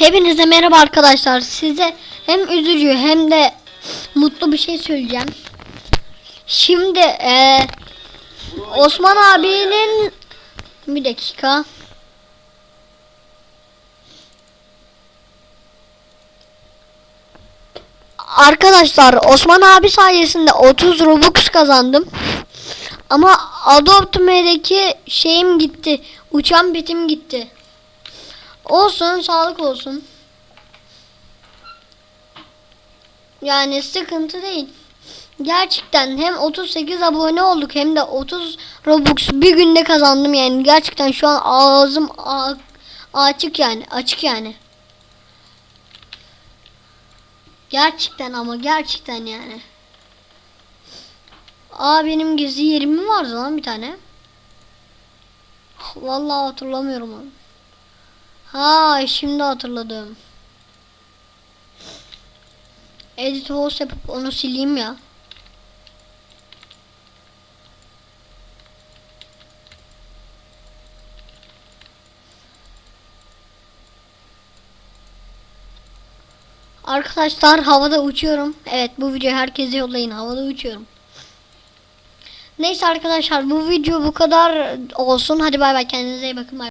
Hepinize merhaba arkadaşlar. Size hem üzücü hem de mutlu bir şey söyleyeceğim. Şimdi eee, Osman abinin bir dakika. Arkadaşlar Osman abi sayesinde 30 Robux kazandım. Ama Adopt Me'deki şeyim gitti. Uçan bitim gitti. Olsun sağlık olsun. Yani sıkıntı değil. Gerçekten hem 38 abone olduk hem de 30 Robux bir günde kazandım yani. Gerçekten şu an ağzım açık yani. Açık yani. Gerçekten ama gerçekten yani. Aa benim gizli yerim mi vardı lan bir tane? Vallahi hatırlamıyorum onu. Ha şimdi hatırladım. Edit host yapıp onu sileyim ya. Arkadaşlar havada uçuyorum. Evet bu videoyu herkese yollayın. Havada uçuyorum. Neyse arkadaşlar bu video bu kadar olsun. Hadi bay bay kendinize iyi bakın. Bay